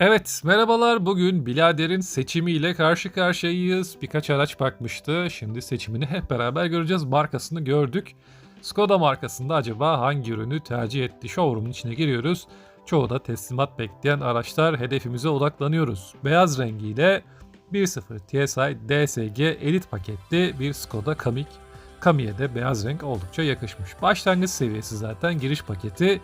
Evet, merhabalar. Bugün Bilader'in seçimiyle karşı karşıyayız. Birkaç araç bakmıştı. Şimdi seçimini hep beraber göreceğiz. Markasını gördük. Skoda markasında acaba hangi ürünü tercih etti? Showroom'un içine giriyoruz. Çoğu da teslimat bekleyen araçlar. Hedefimize odaklanıyoruz. Beyaz rengiyle 1.0 TSI DSG Elite paketli bir Skoda Kamiq. Kami'ye de beyaz renk oldukça yakışmış. Başlangıç seviyesi zaten giriş paketi.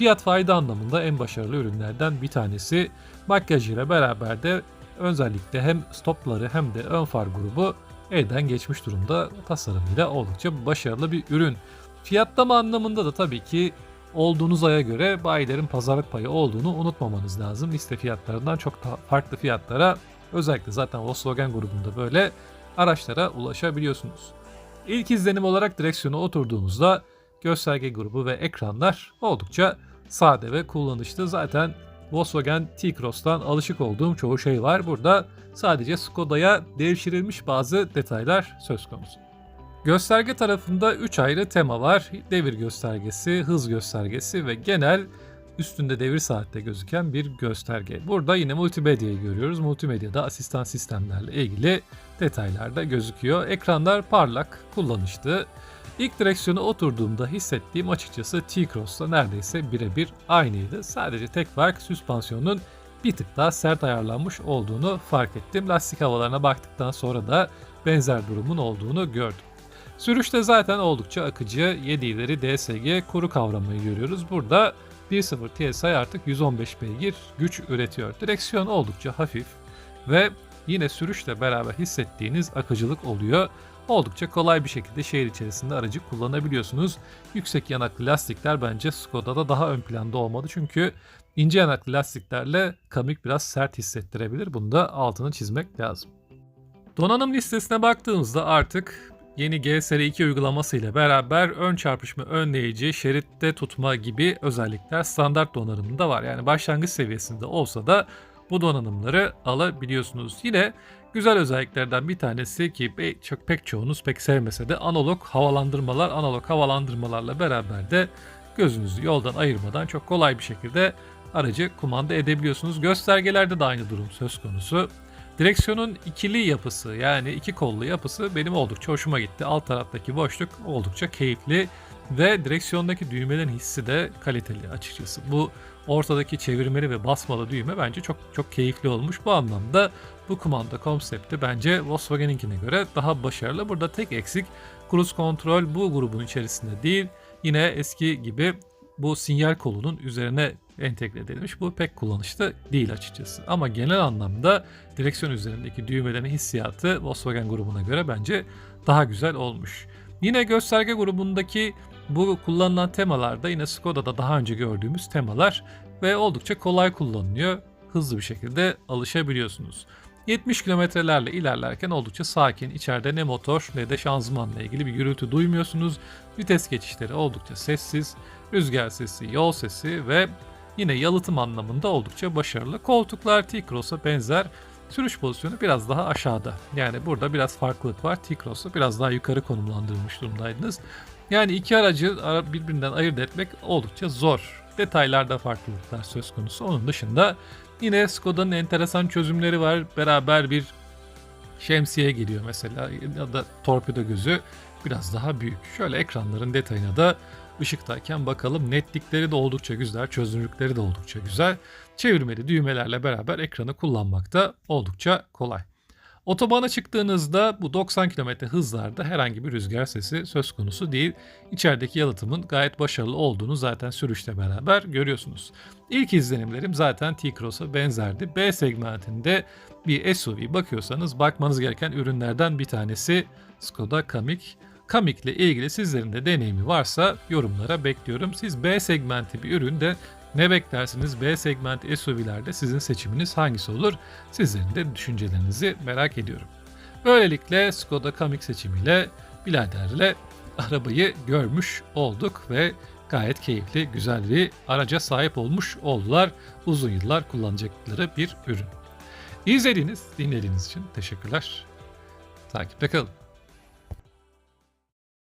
Fiyat fayda anlamında en başarılı ürünlerden bir tanesi. Makyajıyla beraber de özellikle hem stopları hem de ön far grubu elden geçmiş durumda. Tasarımıyla oldukça başarılı bir ürün. Fiyatlama anlamında da tabii ki olduğunuz aya göre bayilerin pazarlık payı olduğunu unutmamanız lazım. Liste fiyatlarından çok daha farklı fiyatlara özellikle zaten Volkswagen grubunda böyle araçlara ulaşabiliyorsunuz. İlk izlenim olarak direksiyona oturduğumuzda gösterge grubu ve ekranlar oldukça sade ve kullanışlı. Zaten Volkswagen T-Cross'tan alışık olduğum çoğu şey var. Burada sadece Skoda'ya devşirilmiş bazı detaylar söz konusu. Gösterge tarafında 3 ayrı tema var. Devir göstergesi, hız göstergesi ve genel üstünde devir saatte gözüken bir gösterge. Burada yine multimedyayı görüyoruz. Multimedyada asistan sistemlerle ilgili detaylar da gözüküyor. Ekranlar parlak, kullanışlı. İlk direksiyona oturduğumda hissettiğim açıkçası T-Cross'la neredeyse birebir aynıydı. Sadece tek fark süspansiyonun bir tık daha sert ayarlanmış olduğunu fark ettim. Lastik havalarına baktıktan sonra da benzer durumun olduğunu gördüm. Sürüşte zaten oldukça akıcı 7 ileri DSG kuru kavramayı görüyoruz. Burada 1.0 TSI artık 115 beygir güç üretiyor. Direksiyon oldukça hafif ve yine sürüşle beraber hissettiğiniz akıcılık oluyor. Oldukça kolay bir şekilde şehir içerisinde aracı kullanabiliyorsunuz. Yüksek yanaklı lastikler bence Skoda'da daha ön planda olmalı çünkü ince yanaklı lastiklerle Kamiq biraz sert hissettirebilir. Bunu da altını çizmek lazım. Donanım listesine baktığımızda artık yeni G Seri 2 uygulaması ile beraber ön çarpışma önleyici, şeritte tutma gibi özellikler standart donanımında var. Yani başlangıç seviyesinde olsa da bu donanımları alabiliyorsunuz. Yine güzel özelliklerden bir tanesi ki çok pek çoğunuz pek sevmese de analog havalandırmalar, analog havalandırmalarla beraber de gözünüzü yoldan ayırmadan çok kolay bir şekilde aracı kumanda edebiliyorsunuz. Göstergelerde de aynı durum söz konusu. Direksiyonun ikili yapısı yani iki kollu yapısı benim oldukça hoşuma gitti. Alt taraftaki boşluk oldukça keyifli ve direksiyondaki düğmelerin hissi de kaliteli açıkçası. Bu ortadaki çevirmeli ve basmalı düğme bence çok çok keyifli olmuş. Bu anlamda bu kumanda konsepti bence Volkswagen'inkine göre daha başarılı. Burada tek eksik cruise kontrol bu grubun içerisinde değil. Yine eski gibi bu sinyal kolunun üzerine entegre edilmiş. Bu pek kullanışlı değil açıkçası. Ama genel anlamda direksiyon üzerindeki düğmelerin hissiyatı Volkswagen grubuna göre bence daha güzel olmuş. Yine gösterge grubundaki bu kullanılan temalarda yine Skoda'da daha önce gördüğümüz temalar ve oldukça kolay kullanılıyor. Hızlı bir şekilde alışabiliyorsunuz. 70 kilometrelerle ilerlerken oldukça sakin. İçeride ne motor ne de şanzımanla ilgili bir gürültü duymuyorsunuz. Vites geçişleri oldukça sessiz. Rüzgar sesi, yol sesi ve yine yalıtım anlamında oldukça başarılı. Koltuklar T-Cross'a benzer. Sürüş pozisyonu biraz daha aşağıda. Yani burada biraz farklılık var. T-Cross'u biraz daha yukarı konumlandırılmış durumdaydınız. Yani iki aracı birbirinden ayırt etmek oldukça zor. Detaylarda farklılıklar söz konusu. Onun dışında yine Skoda'nın enteresan çözümleri var. Beraber bir şemsiye geliyor mesela ya da torpido gözü biraz daha büyük. Şöyle ekranların detayına da ışıktayken bakalım. Netlikleri de oldukça güzel, çözünürlükleri de oldukça güzel. Çevirmeli düğmelerle beraber ekranı kullanmak da oldukça kolay. Otobana çıktığınızda bu 90 km hızlarda herhangi bir rüzgar sesi söz konusu değil. İçerideki yalıtımın gayet başarılı olduğunu zaten sürüşle beraber görüyorsunuz. İlk izlenimlerim zaten T-Cross'a benzerdi. B segmentinde bir SUV bakıyorsanız bakmanız gereken ürünlerden bir tanesi Skoda Kamiq. İle ilgili sizlerin de deneyimi varsa yorumlara bekliyorum. Siz B segmenti bir üründe ne beklersiniz? B segment SUV'lerde sizin seçiminiz hangisi olur? Sizlerin de düşüncelerinizi merak ediyorum. Böylelikle Skoda Kamiq seçimiyle biraderle arabayı görmüş olduk ve gayet keyifli, güzel bir araca sahip olmuş oldular. Uzun yıllar kullanacakları bir ürün. İzlediğiniz, dinlediğiniz için teşekkürler. Takipte kalın.